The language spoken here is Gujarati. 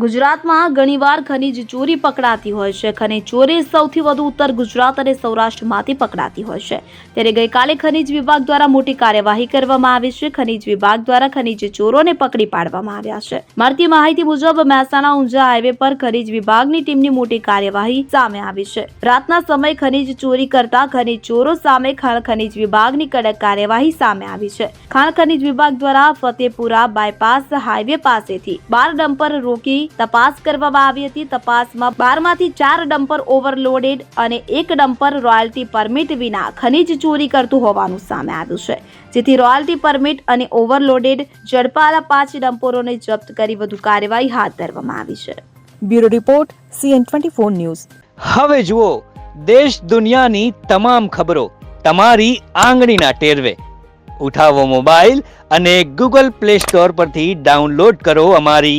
ગુજરાતમાં ઘણીવાર ખનીજ ચોરી પકડાતી હોય છે. ખનીજ ચોરી સૌથી વધુ ઉત્તર ગુજરાત અને સૌરાષ્ટ્રમાંથી પકડાતી હોય છે. ત્યારે ગઈકાલે ખનીજ વિભાગ દ્વારા મોટી કાર્યવાહી કરવામાં આવી છે. ખનીજ વિભાગ દ્વારા ખનીજ ચોરોને પકડી પાડવામાં આવ્યા છે. મળતી માહિતી મુજબ મહેસાણા ઊંઝા હાઈવે પર ખનીજ વિભાગની ટીમની મોટી કાર્યવાહી સામે આવી છે. રાતના સમય ખનીજ ચોરી કરતા ખનીજ ચોરો સામે ખાણ ખનીજ વિભાગની કડક કાર્યવાહી સામે આવી છે. ખાણ ખનીજ વિભાગ દ્વારા ફતેપુરા બાયપાસ હાઈવે પાસેથી બાર ડમ્પર રોકી તપાસ કરવામાં આવી હતી. તપાસમાં બારમાંથી ચાર ડમ્પર ઓવરલોડેડ અને એક ડમ્પર રોયલ્ટી પરમિટ વિના ખનીજ ચોરી કરતું હોવાનું સામે આવ્યું છે. જેથી રોયલ્ટી પરમિટ અને ઓવરલોડેડ ઝડપાયેલા પાંચ ડમ્પરોને જપ્ત કરી વધુ કાર્યવાહી હાથ ધરવામાં આવી છે. Bureau report CN twenty four news. હવે જુઓ દેશ દુનિયાની તમામ ખબરો તમારી આંગળીના ટેરવે. ઉઠાવો મોબાઈલ અને ગૂગલ પ્લે સ્ટોર પરથી ડાઉનલોડ કરો અમારી